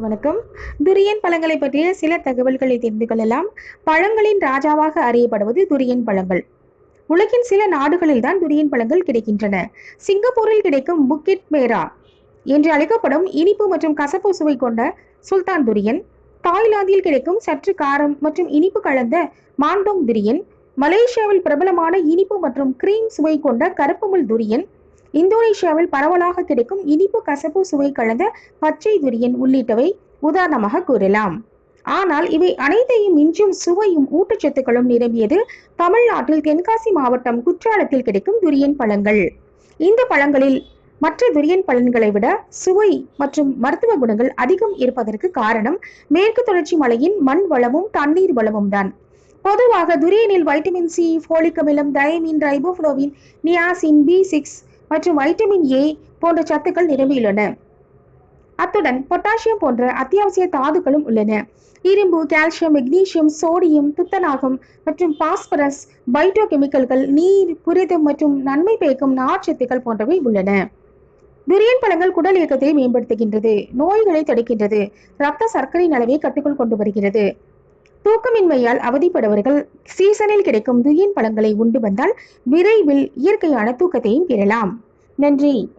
வணக்கம். துரியன் பழங்களை பற்றிய சில தகவல்களை தெரிந்து கொள்ளலாம். பழங்களின் ராஜாவாக அறியப்படுவது துரியன் பழங்கள். உலகின் சில நாடுகளில் தான் துரியன் பழங்கள் கிடைக்கின்றன. சிங்கப்பூரில் கிடைக்கும் புக்கிட் மேரா என்று அழைக்கப்படும் இனிப்பு மற்றும் கசப்பு சுவை கொண்ட சுல்தான் துரியன். தாய்லாந்தில் கிடைக்கும் சற்று காரம் மற்றும் இனிப்பு கலந்த மாண்டோங் துரியன். மலேசியாவில் பிரபலமான இனிப்பு மற்றும் கிரீம் சுவை கொண்ட கருப்புமுள் துரியன். இந்தோனேஷியாவில் பரவலாக கிடைக்கும் இனிப்பு கசப்பு சுவை கலந்த பச்சை துரியன் உள்ளிட்டவை உதாரணமாக கூறலாம். ஆனால் இவை அனைத்தையும் மிஞ்சும் சுவையும் ஊட்டச்சத்துக்களும் நிரம்பியது தமிழ்நாட்டில் தென்காசி மாவட்டம் குற்றாலத்தில் கிடைக்கும் துரியன் பழங்கள். இந்த பழங்களில் மற்ற துரியன் பலன்களை விட சுவை மற்றும் மருத்துவ குணங்கள் அதிகம் இருப்பதற்கு காரணம் மேற்கு தொடர்ச்சி மலையின் மண் வளமும் தண்ணீர் வளமும் தான். பொதுவாக துரியனில் வைட்டமின் சி ஃபோலிக் அமிலம் thiamine riboflavin niacin B six மற்றும் வைட்டமின் ஏ போன்ற சத்துக்கள் நிரம்பியுள்ளன. அத்துடன் பொட்டாசியம் போன்ற அத்தியாவசிய தாதுக்களும் உள்ளன. இரும்பு கால்சியம் மெக்னீசியம் சோடியம் துத்தநாகம் மற்றும் பாஸ்பரஸ் பைட்டோ கெமிக்கல்கள் நீர் புரிதம் மற்றும் நன்மை பயக்கும் நார்ச்சத்துக்கள் போன்றவை உள்ளன. துரியன் பழங்கள் குடல் இயக்கத்தை மேம்படுத்துகின்றது. நோய்களை தடுக்கின்றது. இரத்த சர்க்கரையின் அளவை கட்டுக்குள் கொண்டு வருகிறது. தூக்கமின்மையால் அவதிப்படுபவர்கள் சீசனில் கிடைக்கும் துயின் பழங்களை உண்டு வந்தால் விரைவில் இயற்கையான தூக்கத்தையும் பெறலாம். நன்றி.